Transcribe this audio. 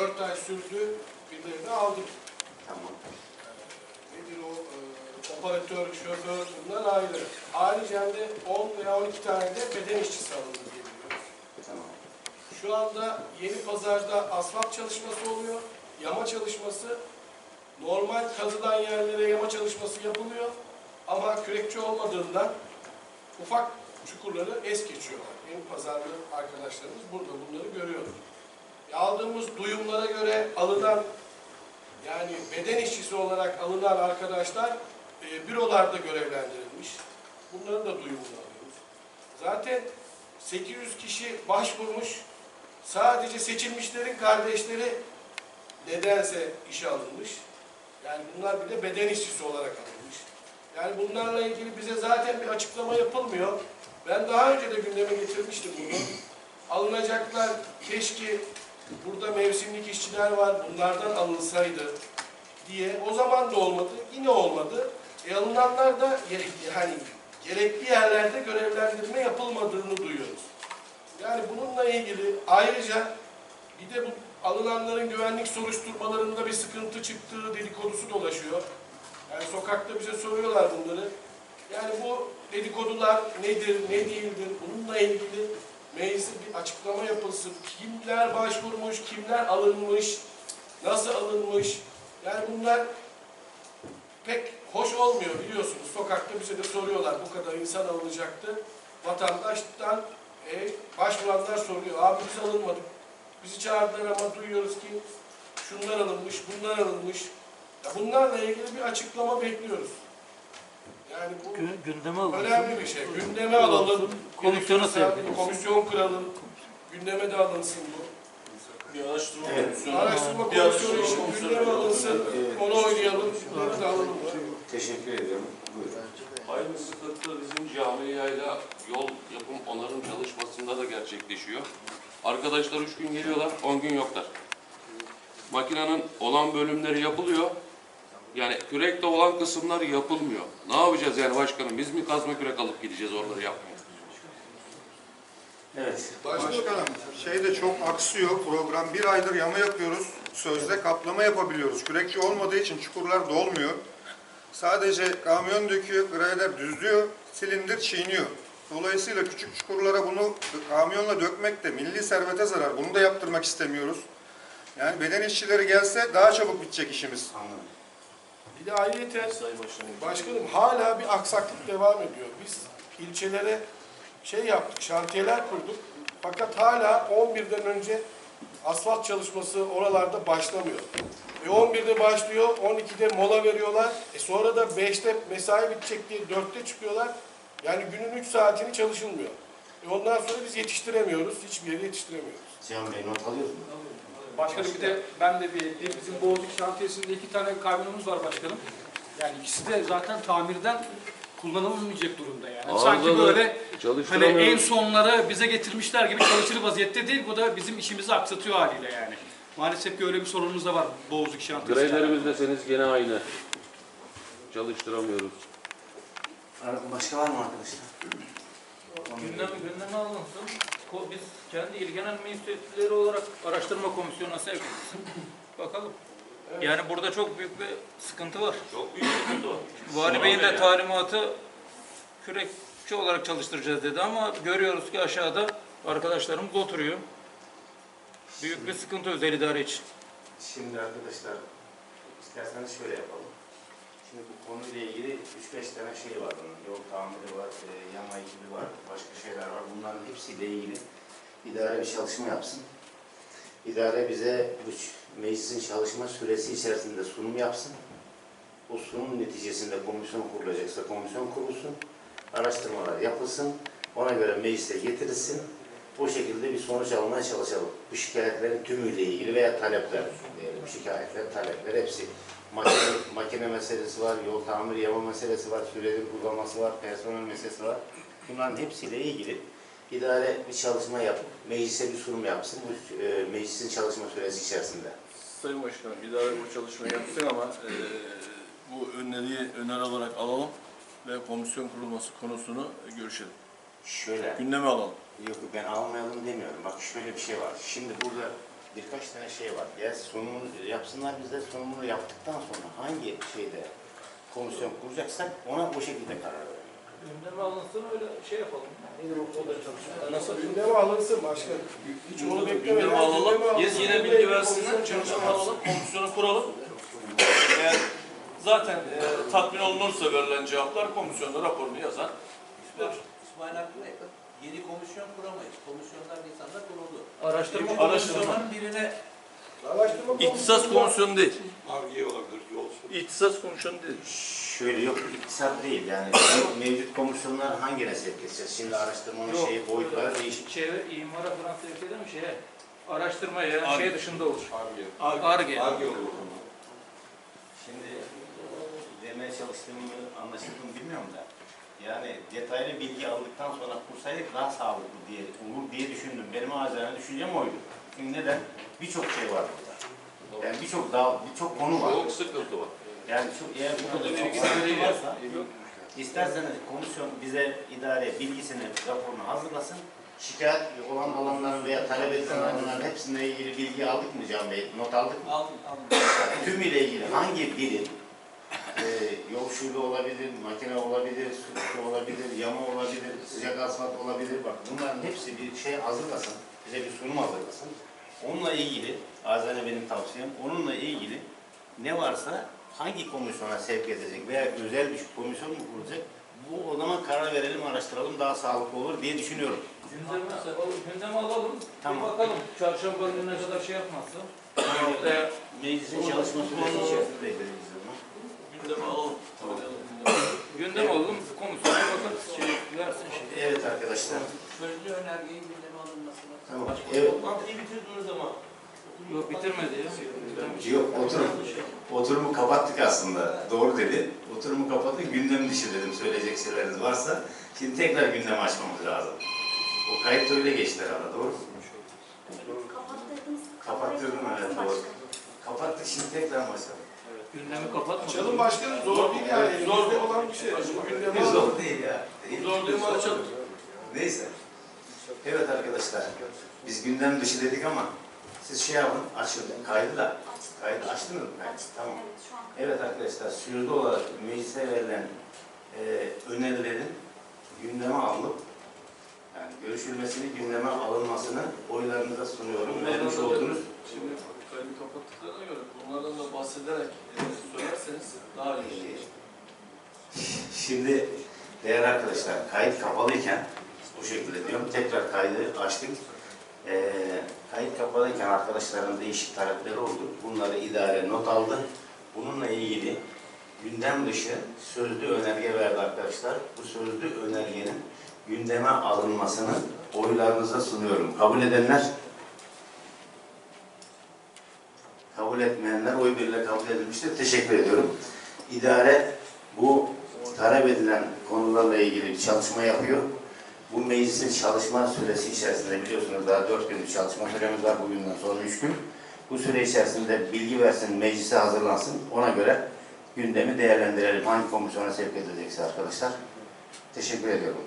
4 ay sürdü. Birilerini aldık. Tamam. Nedir o? Ee, operatör, şoför bunlar ayrı. Ayrıca de 10 veya 12 tane de beden işçisi alındı diye biliyoruz. Tamam. Şu anda yeni pazarda asfalt çalışması oluyor. Yama çalışması normal kazılan yerlere yama çalışması yapılıyor. Ama kürekçi olmadığından ufak çukurları es geçiyorlar. Yeni pazarlı arkadaşlarımız burada bunları görüyor. Aldığımız duyumlara göre alınan yani beden işçisi olarak alınan arkadaşlar e, bürolarda görevlendirilmiş. Bunların da duyumunu alıyoruz. Zaten 800 kişi başvurmuş. Sadece seçilmişlerin kardeşleri nedense işe alınmış. Yani bunlar bir de beden işçisi olarak alınmış. Yani bunlarla ilgili bize zaten bir açıklama yapılmıyor. Ben daha önce de gündeme getirmiştim bunu. Alınacaklar keşke burada mevsimlik işçiler var bunlardan alınsaydı diye. O zaman da olmadı. Yine olmadı. E alınanlar da gere- yani gerekli yerlerde görevlendirme yapılmadığını duyuyoruz. Yani bununla ilgili ayrıca bir de bu alınanların güvenlik soruşturmalarında bir sıkıntı çıktığı dedikodusu dolaşıyor. Yani sokakta bize soruyorlar bunları. Yani bu dedikodular nedir, ne değildir bununla ilgili meclise bir açıklama yapılsın. Kimler başvurmuş, kimler alınmış, nasıl alınmış. Yani bunlar pek hoş olmuyor biliyorsunuz. Sokakta bize de soruyorlar bu kadar insan alınacaktı. Vatandaştan e, başvuranlar soruyor. Abi biz alınmadık. Bizi çağırdılar ama duyuyoruz ki şunlar alınmış, bunlar alınmış. Ya bunlarla ilgili bir açıklama bekliyoruz. Yani bu Gü- Gündeme alınsın. önemli bir şey. Gündeme alalım. Komisyona Gerekirse sevk. Komisyon kuralım. Gündeme de alınsın bu. Bir araştırma Evet. komisyonu. Araştırma Bir komisyonu araştırma için komisyonu gündeme alınsın. Evet. Onu oynayalım. Gündeme de alalım. Teşekkür ediyorum. Buyurun. Aynı sıkıntı bizim camiayla yol yapım onarım çalışmasında da gerçekleşiyor. Arkadaşlar üç gün geliyorlar, on gün yoklar. Makinenin olan bölümleri yapılıyor. Yani kürekte olan kısımlar yapılmıyor. Ne yapacağız yani başkanım? Biz mi kazma kürek alıp gideceğiz oraları yapmaya? Evet. Başkanım şey de çok aksıyor program. Bir aydır yama yapıyoruz. Sözde kaplama yapabiliyoruz. Kürekçi olmadığı için çukurlar dolmuyor. Sadece kamyon döküyor, grader düzlüyor, silindir çiğniyor. Dolayısıyla küçük çukurlara bunu kamyonla dökmek de milli servete zarar. Bunu da yaptırmak istemiyoruz. Yani beden işçileri gelse daha çabuk bitecek işimiz. Anladım. Bir de ayrıyeten Sayın Başkanım. başkanım hala bir aksaklık devam ediyor. Biz ilçelere şey yaptık, şantiyeler kurduk. Fakat hala 11'den önce asfalt çalışması oralarda başlamıyor. E 11'de başlıyor, 12'de mola veriyorlar. E sonra da 5'te mesai bitecek diye 4'te çıkıyorlar. Yani günün 3 saatini çalışılmıyor. E ondan sonra biz yetiştiremiyoruz, hiçbir yere yetiştiremiyoruz. Cihan Bey not alıyor mu? Başkanım bir de ben de bir ekleyeyim. Bizim Boğazlık şantiyesinde iki tane kamyonumuz var başkanım. Yani ikisi de zaten tamirden kullanılmayacak durumda yani. Sanki böyle hani en sonlara bize getirmişler gibi çalışır vaziyette değil. Bu da bizim işimizi aksatıyor haliyle yani. Maalesef ki öyle bir sorunumuz da var Boğazlık şantiyesinde. Greylerimiz deseniz gene aynı. Çalıştıramıyoruz. Başka var mı arkadaşlar? Gündeme, gündeme alınsın. Biz kendi il genel meclisleri olarak araştırma komisyonuna sevk edilsin. Bakalım. Yani burada çok büyük bir sıkıntı var. Çok büyük sıkıntı var. Vali Bey'in de talimatı kürekçi olarak çalıştıracağız dedi ama görüyoruz ki aşağıda arkadaşlarımız oturuyor. Büyük bir sıkıntı özel idare için. Şimdi arkadaşlar isterseniz şöyle yapalım. Şimdi bu konuyla ilgili 3-5 tane şey var bunun. Yol tamiri var, e, yama ekibi var, başka şeyler var. Bunların hepsiyle ilgili idare bir çalışma yapsın. İdare bize bu ç- meclisin çalışma süresi içerisinde sunum yapsın. O sunum neticesinde komisyon kurulacaksa komisyon kurulsun. Araştırmalar yapılsın. Ona göre meclise getirilsin. O şekilde bir sonuç almaya çalışalım. Bu şikayetlerin tümüyle ilgili veya talepler, diyelim şikayetler, talepler hepsi. Makine, makine meselesi var, yol tamir yama meselesi var, sürenin kullanması var, personel meselesi var. Bunların hepsiyle ilgili idare bir çalışma yapıp meclise bir sunum yapsın bu e, meclisin çalışma süresi içerisinde. Sayın Başkanım, idare bu çalışmayı yapsın ama e, bu öneriyi öneri olarak alalım ve komisyon kurulması konusunu görüşelim. Şöyle, Gündeme alalım. yok ben almayalım demiyorum. Bak şöyle bir şey var. Şimdi burada birkaç tane şey var. Ya sunumunu yapsınlar bize sunumunu yaptıktan sonra hangi şeyde komisyon kuracaksak ona o şekilde karar verelim. Gündeme alınsın öyle şey yapalım. Nasıl gündeme alınsın başkanım. Hiç onu beklemeyin. Gündeme alalım. Yes, yine bilgi versinler. Çalışma alalım. Komisyonu kuralım. Eğer zaten e, tatmin olunursa verilen cevaplar komisyonda raporunu yazar. verir. İsmail Hakkı Bey, yeni komisyon kuramayız. Komisyonlar insanlar kuruldu. Araştırma Araştırma. Komisyonların birine Araştırma İhtisas komisyonu değil. Arge olabilir, yol İhtisas komisyonu değil. Şöyle yok iktisat değil yani mevcut komisyonlar hangine sevk edeceğiz? Şimdi araştırmanın Yok. şeyi boyutları değişik. Çevre, imara falan sevk eder mi şeye? Araştırma yani Ar- şey dışında olur. Arge. Arge. Arge olur. Şimdi demeye çalıştığımı anlaşıldım bilmiyorum da. Yani detaylı bilgi aldıktan sonra kursaydık daha sağlıklı diye olur diye düşündüm. Benim acizane düşüncem oydu. Çünkü neden? Birçok şey var burada. Yani birçok daha birçok konu var. Çok sıkıntı var. Yani şu, eğer bu kadar çok sıkıntı varsa isterseniz komisyon bize idare bilgisini, raporunu hazırlasın. Şikayet olan alanların veya talep edilen alanların hepsine ilgili bilgi aldık mı Can Bey? Not aldık mı? Aldım, aldım. Tümüyle ilgili hangi birim e, yol şube olabilir, makine olabilir, su olabilir, yama olabilir, sıcak asfalt olabilir. Bak bunların hepsi bir şey hazırlasın, bize bir sunum hazırlasın. Onunla ilgili, azane benim tavsiyem, onunla ilgili ne varsa hangi komisyona sevk edecek veya özel bir komisyon mu kuracak? Bu o zaman karar verelim, araştıralım daha sağlıklı olur diye düşünüyorum. Gündeme, gündeme alalım. Tamam. Bir bakalım. Çarşamba gününe kadar şey yapmazsa. Meclisin çalışma süresi içerisindeyiz biz bunu. Gündeme alalım. gündeme alalım. Komisyona bakarız. Şey, versin şey. Evet arkadaşlar. Sözlü önergeyi gündeme alınmasına. Tamam. Evet. Toplantıyı bitirdiniz ama. Yok bitirmedi ya. Bitirmiş. Yok oturum. Oturumu kapattık aslında. Doğru dedi. Oturumu kapattık. Gündem dışı dedim. Söyleyecek şeyleriniz varsa. Şimdi tekrar gündem açmamız lazım. O kayıt öyle geçti herhalde. Doğru mu? Kapattırdınız. Kapattırdım evet doğru. Kapattık şimdi tekrar başlayalım. Gündemi kapatmadı. Açalım başkanım zor değil yani. Zor değil olan bir şey. Bu gündeme alalım. Zor değil ya. Değil. Zor değil mi açalım? Neyse. Evet arkadaşlar. Biz gündem dışı dedik ama siz şey yapın. Açın. Kaydı da. Kaydı açtınız mı? Kaydı. Tamam. Evet arkadaşlar, sürüde olarak meclise verilen e, önerilerin gündeme alınıp yani görüşülmesini, gündeme alınmasını oylarınıza sunuyorum. Vermiş olduğunuz Şimdi kaydı kapattıklarına göre bunlardan da bahsederek e, söylerseniz daha iyi olur. Şimdi değerli arkadaşlar, kayıt kapalıyken bu şekilde diyorum. Tekrar kaydı açtık. E, kayıt kapalıyken arkadaşların değişik talepleri oldu. Bunları idare not aldı. Bununla ilgili gündem dışı sözlü önerge verdi arkadaşlar. Bu sözlü önergenin gündeme alınmasını oylarınıza sunuyorum. Kabul edenler, kabul etmeyenler oy birliğiyle kabul edilmiştir. Teşekkür ediyorum. İdare bu talep edilen konularla ilgili bir çalışma yapıyor. Bu meclisin çalışma süresi içerisinde biliyorsunuz daha dört günlük çalışma süremiz var bugünden sonra üç gün. Bu süre içerisinde bilgi versin, meclise hazırlansın. Ona göre gündemi değerlendirelim. Hangi komisyona sevk edilecekse arkadaşlar. Teşekkür ediyorum.